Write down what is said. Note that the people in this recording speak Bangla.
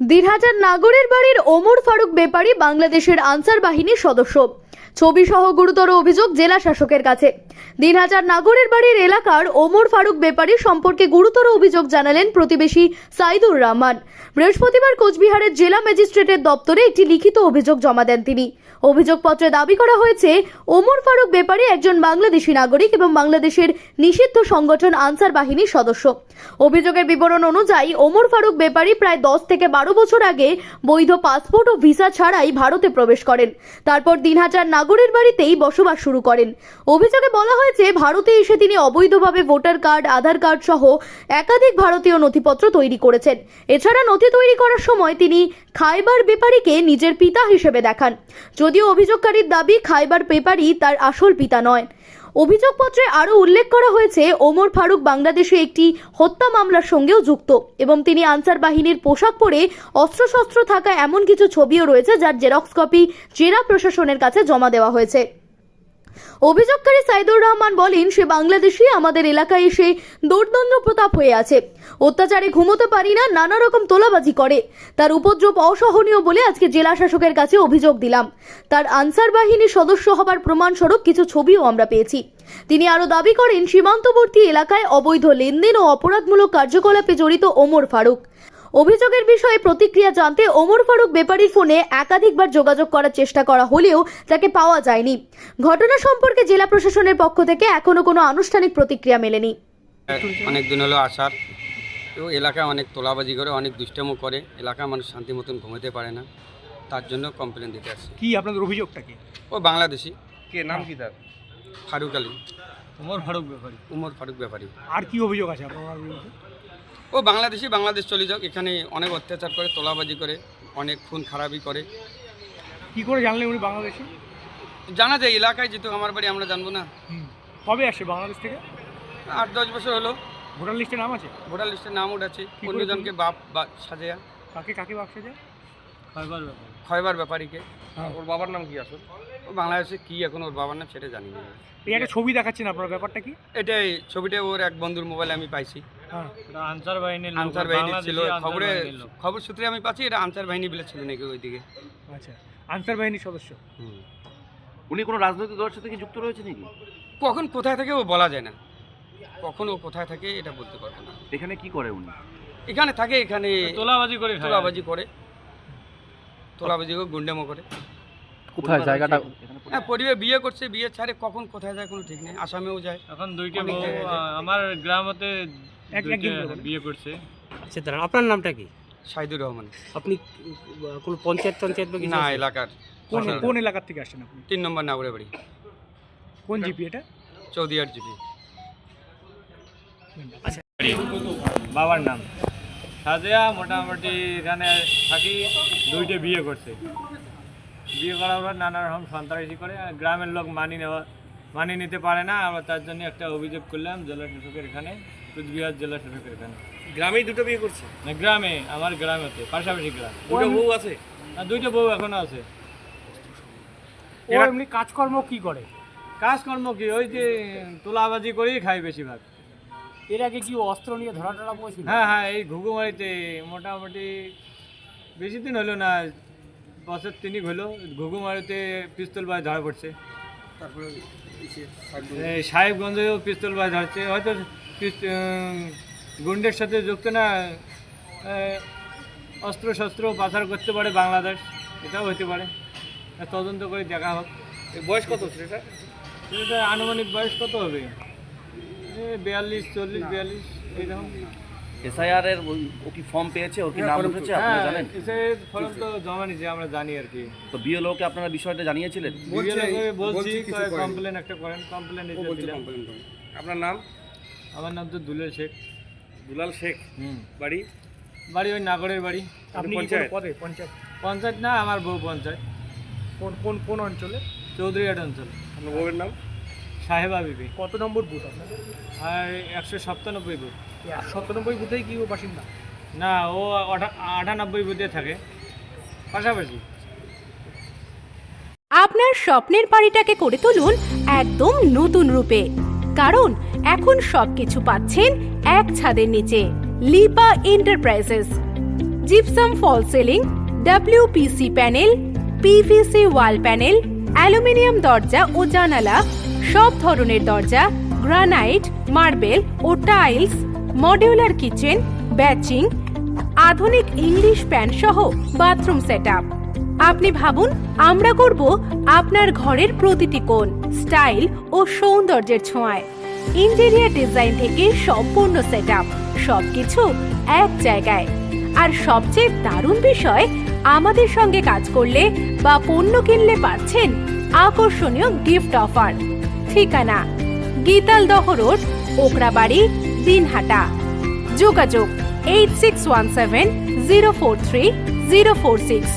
দিনহাজার নাগরের বাড়ির ওমর ফারুক ব্যাপারী বাংলাদেশের আনসার বাহিনীর সদস্য। ছবি সহ গুরুতর অভিযোগ জেলা শাসকের কাছে। দিনহাজার নাগরের বাড়ির এলাকার ওমর ফারুক বেপারী সম্পর্কে গুরুতর অভিযোগ জানালেন প্রতিবেশী সাইদুর রহমান। বৃহস্পতিবার কোচবিহারের জেলা ম্যাজিস্ট্রেটের দপ্তরে একটি লিখিত অভিযোগ জমা দেন তিনি। অভিযোগপত্রে দাবি করা হয়েছে, ওমর ফারুক বেপারী একজন বাংলাদেশী নাগরিক এবং বাংলাদেশের নিষিদ্ধ সংগঠন আনসার বাহিনীর সদস্য। অভিযোগের বিবরণ অনুযায়ী, ওমর ফারুক বেপারী প্রায় দশ থেকে বারো বছর আগে বৈধ পাসপোর্ট ও ভিসা ছাড়াই ভারতে প্রবেশ করেন। তারপর দিনহাজার নাগরের বাড়িতেই বসবাস শুরু করেন। অভিযোগে বলা হয়েছে, ভারতে এসে তিনি অবৈধভাবে ভোটার কার্ড, আধার কার্ড সহ একাধিক ভারতীয় নথিপত্র তৈরি করেছেন। এছাড়া নথি তৈরি করার সময় তিনি খাইবার বেপারীকে নিজের পিতা হিসেবে দেখান। যদিও অভিযোগকারীর দাবি, খাইবার পেপারই তার আসল পিতা নয়। অভিযোগপত্রে আরও উল্লেখ করা হয়েছে, ওমর ফারুক বাংলাদেশে একটি হত্যা মামলার সঙ্গেও যুক্ত এবং তিনি আনসার বাহিনীর পোশাক পরে অস্ত্রশস্ত্র থাকা এমন কিছু ছবিও রয়েছে যার জেরক্স কপি জেলা প্রশাসনের কাছে জমা দেওয়া হয়েছে। অভিযোগকারী সাইদুর রহমান বলেন, সে বাংলাদেশি, আমাদের এলাকায় এসে দৌর্দণ্ড প্রতাপ হয়ে আছে। অত্যাচারে ঘুমোতে পারি না, নানা রকম তোলাবাজি করে। তার উপদ্রব অসহনীয় বলে আজকে জেলা শাসকের কাছে অভিযোগ দিলাম। তার আনসার বাহিনীর সদস্য হবার প্রমাণস্বরূপ কিছু ছবিও আমরা পেয়েছি। তিনি আরও দাবি করেন, সীমান্তবর্তী এলাকায় অবৈধ লেনদেন ও অপরাধমূলক কার্যকলাপে জড়িত ওমর ফারুক। অভিযোগের বিষয়ে প্রতিক্রিয়া জানতে ওমর ফারুক বেপারির ফোনে একাধিকবার যোগাযোগ করার চেষ্টা করা হলেও তাকে পাওয়া যায়নি। ঘটনা সম্পর্কে জেলা প্রশাসনের পক্ষ থেকে এখনও কোনো আনুষ্ঠানিক প্রতিক্রিয়া মেলেনি। অনেক দিন হলো আসার। তো এলাকায় অনেক তোলাবাজি করে অনেক দুষ্টামো করে। এলাকা মানুষ শান্তি মতন ঘুমাতে পারে না। তার জন্য কমপ্লেন দিতে আসছে। কি আপনাদের অভিযোগটা কি? ও বাংলাদেশি। কে নাম কি তার? ফারুক আলী। উমর ফারুক ব্যাপারী। উমর ফারুক ব্যাপারী। আর কি অভিযোগ আছে আপনার? বিরুদ্ধে ও বাংলাদেশি বাংলাদেশ চলে যাক। এখানে অনেক অত্যাচার করে তোলাবাজি করে অনেক খুন খারাপি করে। কি করে জানলে উনি বাংলাদেশি? জানা যায় এলাকায় যেহেতু আমার বাড়ি আমরা জানব না। কবে আসে বাংলাদেশ থেকে? আট দশ বছর হলো। ভোটার লিস্টে নাম আছে? ভোটার লিস্টে নাম উঠেছে। অন্যজনকে বাপ বা সাজেয়া। কাকে কাকে বাক্সে যায় খয়বার ব্যাপার। খয়বার ব্যাপারীকে। হ্যাঁ। ওর বাবার নাম কি আসল ও বাংলাদেশে কী এখন ওর বাবার নাম সেটা জানি না। এই একটা ছবি দেখাচ্ছেন আপনার ব্যাপারটা কি? এটাই ছবিটা ওর এক বন্ধুর মোবাইলে আমি পাইছি। আনসার বাহিনীর আনসার বাহিনী ছিল খবরে খবর সূত্রে আমি পাচ্ছি এটা আনসার বাহিনী বলে ছিল নাকি ওইদিকে। আচ্ছা আনসার বাহিনীর সদস্য। উনি কোনো রাজনৈতিক দলের সাথে কি যুক্ত রয়েছে নাকি? কখন কোথায় থাকে ও বলা যায় না। কখন ও কোথায় থাকে এটা বলতে পারব না। এখানে কি করে উনি? এখানে থাকে এখানে তোলাবাজি করে। তোলাবাজি করে। তোলাবাজি করে গুন্ডেমো করে। কোথায়? জায়গাটা এখানে হ্যাঁ পরিবার বিয়ে করছে বিয়ে ছাড়ে কখন কোথায় যায় কোনো ঠিক নেই আসামেও যায়। এখন দুইটা বউ আমার গ্রামতে এক- দুইটা বিয়ে করছে। আচ্ছা দাঁড়ান আপনার নামটা কি? সাইদুর রহমান। আপনি আহ, কোনো পঞ্চায়েত পঞ্চায়েত বা কিছু না আছে? এলাকার। কোন আচ্ছা। কোন এলাকার থেকে আসছেন আপনি? তিন নম্বর নাগরে বাড়ি। কোন জিপি এটা? চৌদিয়ার জিপি। বাবার নাম? সাজেয়া মোটামুটি এখানে থাকি দুইটা বিয়ে করছে। বিয়ে করার পর নানা রকম সন্ত্রাসী করে আর গ্রামের লোক মানি নেওয়া মানি নিতে পারে না। আমরা তার জন্য একটা অভিযোগ করলাম জেলা শাসকের এখানে কুচবিহার জেলা শাসকের এখানে। গ্রামেই দুটো বিয়ে করছে? না, গ্রামে আমার গ্রামেতে পাশাপাশি গ্রাম। দুটো বউ আছে। আর দুইটা বউ এখনও আছে। ও এমনি কাজকর্ম কি করে? কাজকর্ম কি? ওই যে তোলাবাজি করেই খাই বেশিরভাগ। এর আগে কি অস্ত্র নিয়ে ধরা টরা পড়েছিল হ্যাঁ হ্যাঁ এই ঘুঘুমারিতে মোটামুটি বেশি দিন হলো না বছর তিনিক হলো ঘুঘুমারিতে পিস্তল বাজ ধরা পড়ছে। তারপরে সাহেবগঞ্জেও পিস্তল বাজ ধরছে হয়তো গুন্ডের সাথে যুক্ত না অস্ত্র শস্ত্র পাচার করতে পারে বাংলাদেশ। এটাও হতে পারে। তদন্ত করে দেখা হোক। বয়স কত সেটা এটা? আনুমানিক বয়স কত হবে? বিয়াল্লিশ চল্লিশ বিয়াল্লিশ এইরকম। এসআইআর এর ওই- ও কি ফর্ম পেয়েছে? ওর কি নাম উঠেছে? আপনারা হ্যাঁ জানেন? এসে ফলন তো জমা নিছে আমরা জানি আর কি। তো বিএলওকে আপনারা বিষয়টা জানিয়েছিলেন? বলছি কমপ্লেন একটা করেন কমপ্লেন ও এসে বলছে দিলাম। আপনার নাম? আমার নাম তো দুলের শেখ। দুলাল শেখ? হুম। বাড়ি? বাড়ি ওই নাগরের বাড়ি। আপনি পঞ্চায়েত? পঞ্চায়েত? পঞ্চায়েত। না আমার বউ পঞ্চায়েত। কোন কোন কোন অঞ্চলে? চৌধুরীহাট অঞ্চল। আপনার বউয়ের নাম? সাহেবা বিবি। কত নম্বর বুথ আপনার আর একশো সাতানব্বই বুথ। বুথেই কি ও বাসিন্দা? না ও আটানব্বই বুথে থাকে। পাশাপাশি। আপনার স্বপ্নের বাড়িটাকে করে তুলুন একদম নতুন রূপে। কারণ এখন সবকিছু পাচ্ছেন এক ছাদের নিচে Lipa enterprises gypsum false ceiling WPC panel PVC wall panel aluminium দরজা ও জানালা সব ধরনের দরজা গ্রানাইট মার্বেল ও টাইলস মডিউলার কিচেন, ব্যাচিং, আধুনিক ইংলিশ প্যান সহ বাথরুম সেটআপ। আপনি ভাবুন, আমরা করব আপনার ঘরের প্রতিটি কোণ, স্টাইল ও সৌন্দর্যের ছোঁয়ায়। ইন্টেরিয়ার ডিজাইন থেকে সম্পূর্ণ সেটআপ, সবকিছু এক জায়গায়। আর সবচেয়ে দারুণ বিষয়, আমাদের সঙ্গে কাজ করলে বা পণ্য কিনলে পাচ্ছেন আকর্ষণীয় গিফট অফার। ঠিকানা, গীতালদহ রোড, ওকরাবাড়ি দিনহাটা। যোগাযোগ eight six one seven zero four three zero four six